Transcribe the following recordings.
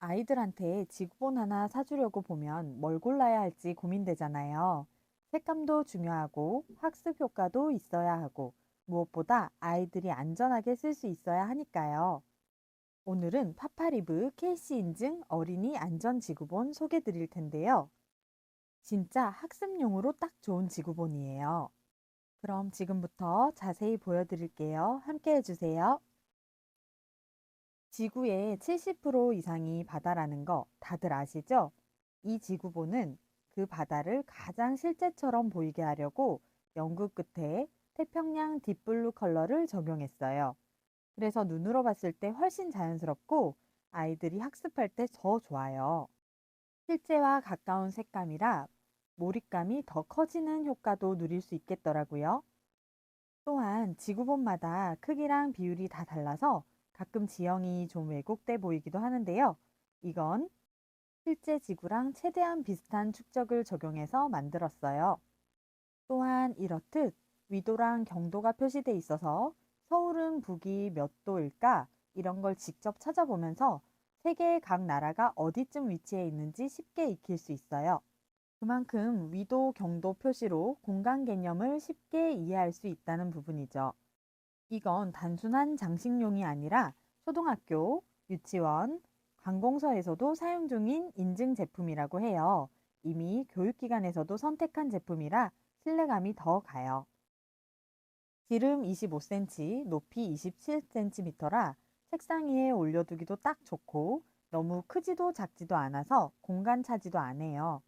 아이들한테 지구본 하나 사주려고 보면 뭘 골라야 할지 고민되잖아요. 색감도 중요하고 학습 효과도 있어야 하고 무엇보다 아이들이 안전하게 쓸 수 있어야 하니까요. 오늘은 파파리브 케이시 인증 어린이 안전 지구본 소개 드릴 텐데요. 진짜 학습용으로 딱 좋은 지구본이에요. 그럼 지금부터 자세히 보여드릴게요. 함께 해주세요. 지구의 70% 이상이 바다라는 거 다들 아시죠? 이 지구본은 그 바다를 가장 실제처럼 보이게 하려고 연구 끝에 태평양 딥블루 컬러를 적용했어요. 그래서 눈으로 봤을 때 훨씬 자연스럽고 아이들이 학습할 때 더 좋아요. 실제와 가까운 색감이라 몰입감이 더 커지는 효과도 누릴 수 있겠더라고요. 또한 지구본마다 크기랑 비율이 다 달라서 가끔 지형이 좀 왜곡돼 보이기도 하는데요. 이건 실제 지구랑 최대한 비슷한 축적을 적용해서 만들었어요. 또한 이렇듯 위도랑 경도가 표시돼 있어서 서울은 북이 몇 도일까? 이런 걸 직접 찾아보면서 세계의 각 나라가 어디쯤 위치해 있는지 쉽게 익힐 수 있어요. 그만큼 위도, 경도 표시로 공간 개념을 쉽게 이해할 수 있다는 부분이죠. 이건 단순한 장식용이 아니라 초등학교, 유치원, 관공서에서도 사용 중인 인증 제품이라고 해요. 이미 교육기관에서도 선택한 제품이라 신뢰감이 더 가요. 지름 25cm, 높이 27cm라 책상 위에 올려두기도 딱 좋고 너무 크지도 작지도 않아서 공간 차지도 안 해요.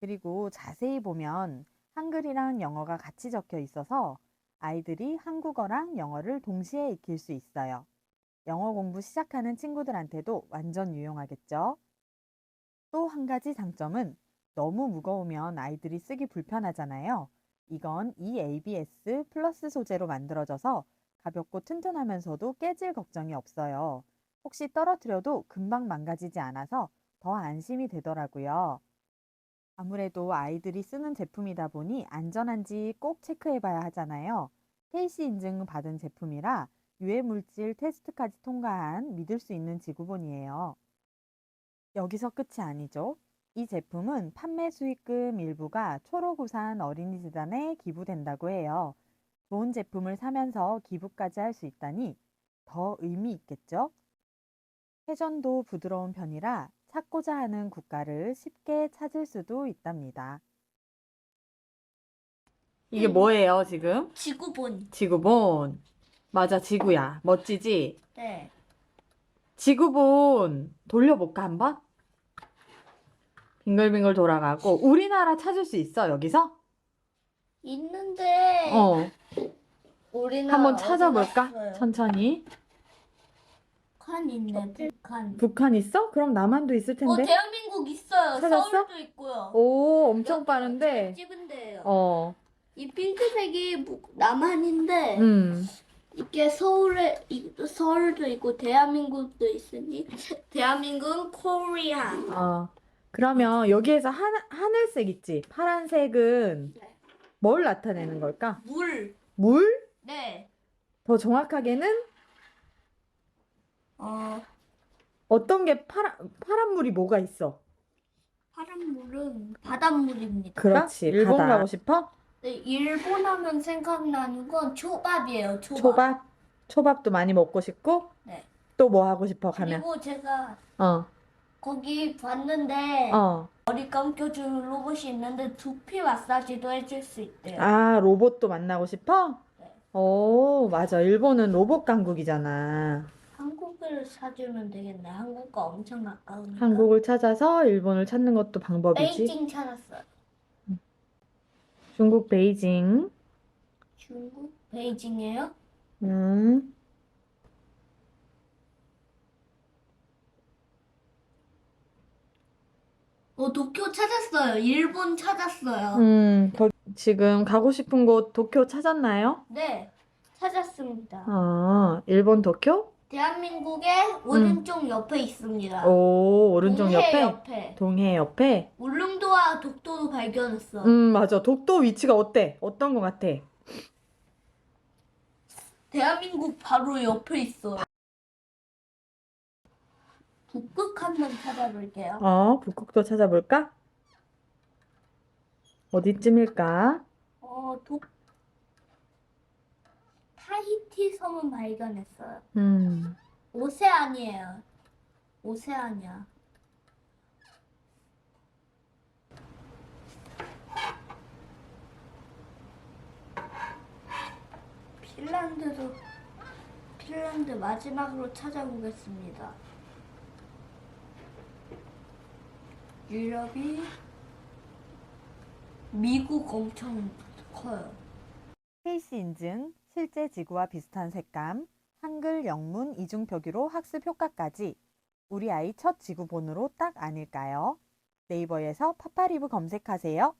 그리고 자세히 보면 한글이랑 영어가 같이 적혀 있어서 아이들이 한국어랑 영어를 동시에 익힐 수 있어요. 영어 공부 시작하는 친구들한테도 완전 유용하겠죠? 또 한 가지 장점은 너무 무거우면 아이들이 쓰기 불편하잖아요. 이건 EABS 플러스 소재로 만들어져서 가볍고 튼튼하면서도 깨질 걱정이 없어요. 혹시 떨어뜨려도 금방 망가지지 않아서 더 안심이 되더라고요. 아무래도 아이들이 쓰는 제품이다 보니 안전한지 꼭 체크해 봐야 하잖아요. KC 인증 받은 제품이라 유해 물질 테스트까지 통과한 믿을 수 있는 지구본이에요. 여기서 끝이 아니죠. 이 제품은 판매 수익금 일부가 초록우산 어린이재단에 기부된다고 해요. 좋은 제품을 사면서 기부까지 할 수 있다니 더 의미 있겠죠? 회전도 부드러운 편이라 찾고자 하는 국가를 쉽게 찾을 수도 있답니다. 이게 뭐예요, 지금? 지구본. 지구본. 맞아, 지구야. 멋지지? 네. 지구본 돌려볼까, 한번? 빙글빙글 돌아가고, 우리나라 찾을 수 있어, 여기서? 있는데 어. 우리나라 한번 찾아볼까? 갔어요? 천천히. 북한 있네. 북한. 북한 있어? 그럼 남한도 있을 어 텐데. 대한민국 있어요. 찾았어? 서울도 있고요. 오, 엄청 빠른데. 찍은데요. 어, 이 핑크색이 북- 남한인데 음. 이게 서울에 이- 서울도 있고 대한민국도 있으니 대한민국은 코리아. 어. 그러면 여기에서 하, 하늘색 있지? 파란색은 네. 뭘 나타내는 걸까? 물. 물? 네. 더 정확하게는 어 어떤 게 파란, 파란 물이 뭐가 있어? 파란 물은 바닷물입니다. 그렇지. 일본 바다. 가고 싶어? 네, 일본 하면 생각나는 건 초밥이에요. 초밥. 초밥? 초밥도 많이 먹고 싶고? 네. 또 뭐 하고 싶어, 가면? 그리고 제가 어, 거기 봤는데 어. 머리 감겨주는 로봇이 있는데 두피 마사지도 해줄 수 있대요. 아, 로봇도 만나고 싶어? 네. 오, 맞아. 일본은 로봇 강국이잖아. 한국을 사주면 되겠네. 한국과 엄청 가까우니까. 한국을 찾아서 일본을 찾는 것도 방법이지. 베이징 찾았어요. 중국 베이징. 중국 베이징이에요? 음. 어 도쿄 찾았어요. 일본 찾았어요. 음, 거, 지금 가고 싶은 곳 도쿄 찾았나요? 네, 찾았습니다. 아, 일본 도쿄? 대한민국의 오른쪽 옆에 있습니다. 오, 오른쪽 동해 옆에? 옆에. 동해 옆에? 울릉도와 독도도 발견했어. 음, 맞아. 독도 위치가 어때? 어떤 것 같아? 대한민국 바로 옆에 있어요. 북극 한번 찾아볼게요. 어, 북극도 찾아볼까? 어디쯤일까? 어, 독 타히티 섬은 발견했어요. 음, 오세안이에요. 오세안이야. 핀란드도 핀란드 마지막으로 찾아보겠습니다. 유럽이 미국 엄청 커요. 케이시 인증, 실제 지구와 비슷한 색감, 한글 영문 이중 표기로 학습 효과까지 우리 아이 첫 지구본으로 딱 아닐까요? 네이버에서 파파리브 검색하세요.